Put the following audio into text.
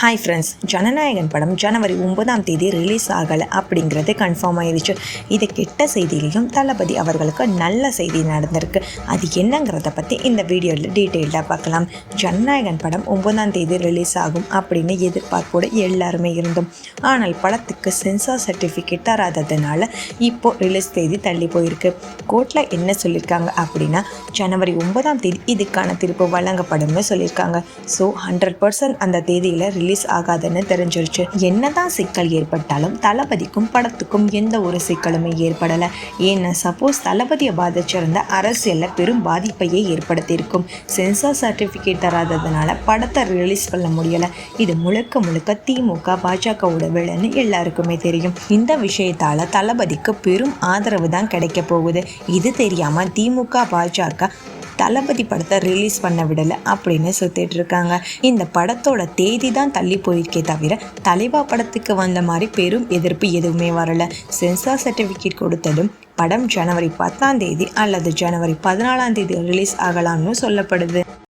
Hi friends Jananayagan படம் ஜனவரி ஒன்பதாம் தேதி ரிலீஸ் ஆகலை அப்படிங்கிறது கன்ஃபார்ம் ஆயிடுச்சு. இது கெட்ட செய்தியிலையும் தளபதி அவர்களுக்கு நல்ல செய்தி நடந்திருக்கு. அது என்னங்கிறத பற்றி இந்த வீடியோவில் டீட்டெயில்டாக பார்க்கலாம். ஜனநாயகன் படம் ஒன்பதாம் தேதி ரிலீஸ் ஆகும் அப்படின்னு எதிர்பார்ப்போடு எல்லாருமே இருந்தோம். ஆனால் படத்துக்கு சென்சார் சர்டிஃபிகேட் தராததுனால இப்போ ரிலீஸ் தேதி தள்ளி போயிருக்கு. கோர்ட்டில் என்ன சொல்லியிருக்காங்க அப்படின்னா ஜனவரி ஒன்பதாம் தேதி இதுக்கான தீர்ப்பு வழங்கப்படும்னு சொல்லியிருக்காங்க ஸோ ஹண்ட்ரட் பர்சன்ட் அந்த தேதியில் ரிலீஸ் ஆகாதுன்னு தெரிஞ்சிருச்சு. என்னதான் சிக்கல் ஏற்பட்டாலும் தளபதிக்கும் படத்துக்கும் எந்த ஒரு சிக்கலுமே ஏற்படலை. ஏன்னா சப்போஸ் தளபதியை பாதிச்சிருந்த அரசியலில் பெரும் பாதிப்பையே ஏற்படுத்தியிருக்கும். சென்சார் சர்டிஃபிகேட் தராததுனால படத்தை ரிலீஸ் பண்ண முடியலை. இது முழுக்க முழுக்க திமுக பாஜகவோட வேலைன்னு எல்லாருக்குமே தெரியும். இந்த விஷயத்தால தளபதிக்கு பெரும் ஆதரவு தான் கிடைக்க போகுது. இது தெரியாம திமுக பாஜக தளபதி படத்தை ரிலீஸ் பண்ண விடலை அப்படின்னு சுத்திட்டு இருக்காங்க இந்த படத்தோட தேதி தான் தள்ளி போயிருக்கே தவிர தலைவா படத்துக்கு வந்த மாதிரி பெரும் எதிர்ப்பு எதுவுமே வரல. சென்சார் சர்டிஃபிகேட் கொடுத்ததும் படம் ஜனவரி பத்தாம் தேதி அல்லது ஜனவரி பதினாலாம் தேதி ரிலீஸ் ஆகலாம்னு சொல்லப்படுது.